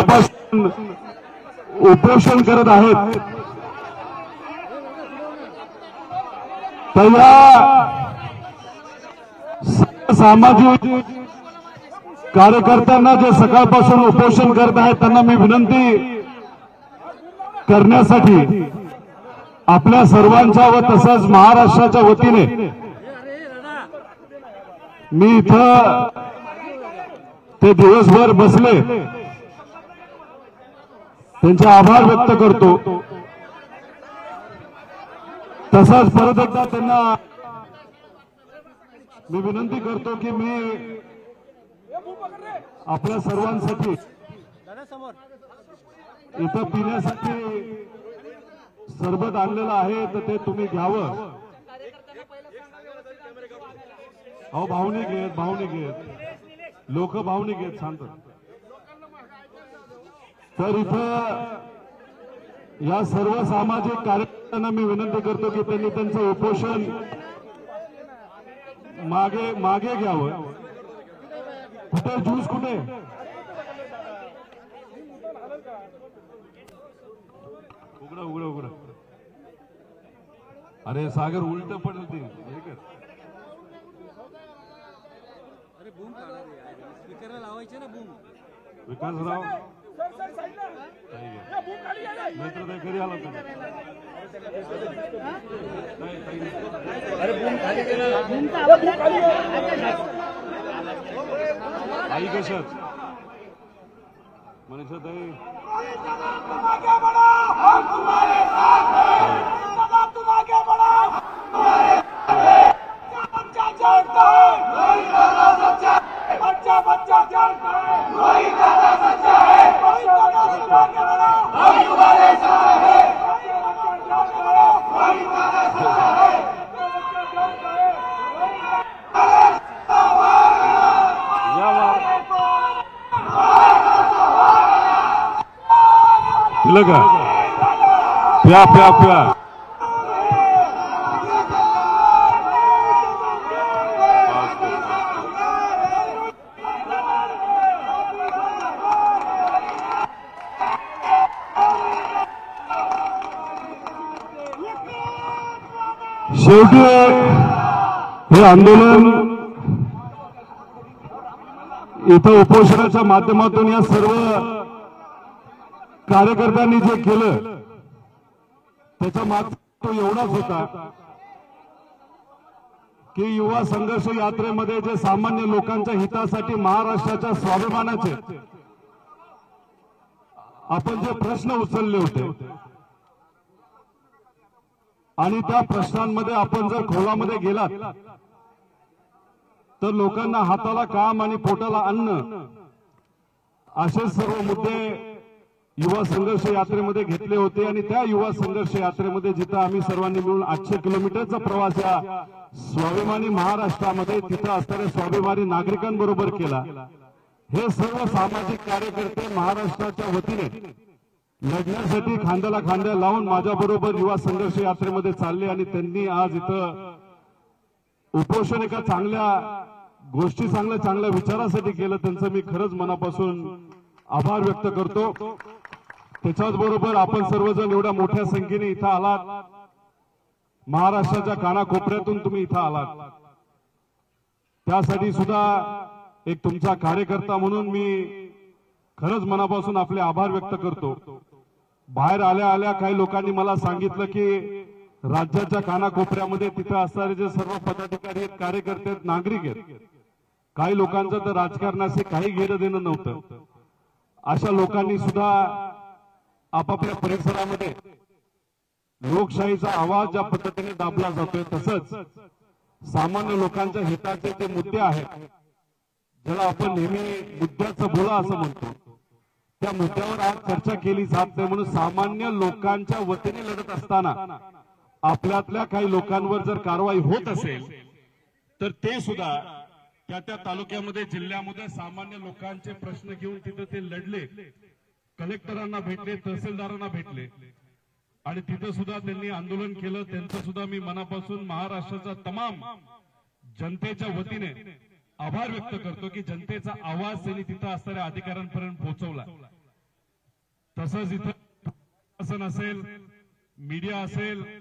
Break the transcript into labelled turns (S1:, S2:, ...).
S1: कालपासून उपोषण करत आहेत. तर या सामाजिक कार्यकर्त्यांना जे सकाळपासून उपोषण करत आहेत त्यांना मी विनंती करण्यासाठी आपल्या सर्वांच्या व तसंच महाराष्ट्राच्या वतीने मी इथं ते दिवसभर बसले. त्यांचे आभार व्यक्त करतो. तसाच परत एकदा त्यांना मी विनंती करतो की मी आपल्या सर्वांसाठी इथं पिण्यासाठी सरबत आणलेलं आहे तर ते तुम्ही घ्यावं. अहो भावनिक घेत भावनिक घेत लोक भावनिक आहेत शांत तर इथं या सर्व सामाजिक कार्यकर्त्यांना मी विनंती करतो की त्यांनी त्यांचं उपोषण मागे मागे घ्यावं. कुठे? ज्यूस कुठे? उघडा उघडा उघडा. अरे सागर उलट पडेल ते. विकासराव ताई कधी आला. आई कशात? मनीषा ताई.
S2: बच्चा बच्चा जानता है वही दादा सच्चा है वही दादा सच्चा है हम तुम्हारे साथ हैं बच्चा बच्चा जानता है वही दादा सच्चा है बच्चा जानता है
S1: या वा. दिलं का प्या प्या प्या. शेवटी हे आंदोलन इथं उपोषणाच्या माध्यमातून या सर्व कार्यकर्त्यांनी जे केलं त्याचा माग तो एवढाच होता की युवा संघर्ष यात्रेमध्ये जे सामान्य लोकांच्या हितासाठी महाराष्ट्राच्या स्वाभिमानाचे आपण जे प्रश्न उचलले होते आणि त्या प्रश्नांमध्ये आपण जर खोलामध्ये गेलात तर लोकांना हाताला काम आणि पोटाला अन्न असे सर्व मुद्दे युवा संघर्ष यात्रेमध्ये घेतले होते आणि त्या युवा संघर्ष यात्रेमध्ये जिथं आम्ही सर्वांनी मिळून आठशे किलोमीटरचा प्रवास या स्वाभिमानी महाराष्ट्रामध्ये तिथं असणाऱ्या स्वाभिमानी नागरिकांबरोबर केला. हे सर्व सामाजिक कार्यकर्ते महाराष्ट्राच्या वतीने लढण्यासाठी खांद्याला खांद्या लावून माझ्याबरोबर युवा संघर्ष यात्रेमध्ये चालले आणि त्यांनी आज इथं उपोषण एका चांगल्या गोष्टी चांगल्या चांगल्या विचारासाठी केलं त्यांचं मी खरंच मनापासून आभार व्यक्त करतो. त्याच्याच बरोबर आपण सर्वजण एवढ्या मोठ्या संख्येने इथं आलात. महाराष्ट्राच्या कानाकोपऱ्यातून तुम्ही इथं आलात. त्यासाठी सुद्धा एक तुमचा कार्यकर्ता म्हणून मी खरंच मनापासून आपले आभार व्यक्त करतो. बाहेर आल्या आल्या काही लोकांनी मला सांगितलं की राज्याच्या कानाकोपऱ्यामध्ये तिथं असणारे जे सर्व पदाधिकारी आहेत कार्यकर्ते आहेत नागरिक आहेत. काही लोकांचं तर राजकारणाशी काही घेणं देणं नव्हतं. अशा लोकांनी सुद्धा आपापल्या परिसरामध्ये लोकशाहीचा आवाज ज्या पद्धतीने दाबला जातोय तसंच सामान्य लोकांच्या हिताचे ते मुद्दे आहेत ज्याला आपण नेहमी मुद्द्याचं बोला असं म्हणतो त्या मुद्द्यावर आज चर्चा केली जात नाही म्हणून सामान्य लोकांच्या वतीने लढत असताना आपल्यातल्या काही लोकांवर जर कारवाई होत असेल तर ते सुद्धा त्या त्या तालुक्यामध्ये जिल्ह्यामध्ये सामान्य लोकांचे प्रश्न घेऊन तिथं ते लढले. कलेक्टरांना भेटले तहसीलदारांना भेटले. आणि तिथं सुद्धा त्यांनी आंदोलन केलं. त्यांचं सुद्धा मी मनापासून महाराष्ट्राचा तमाम जनतेच्या वतीने आभार व्यक्त करतो की जनतेचा आवाज त्यांनी तिथं असणाऱ्या अधिकाऱ्यांपर्यंत पोहोचवला. तसंच इथं शासन असेल मीडिया असेल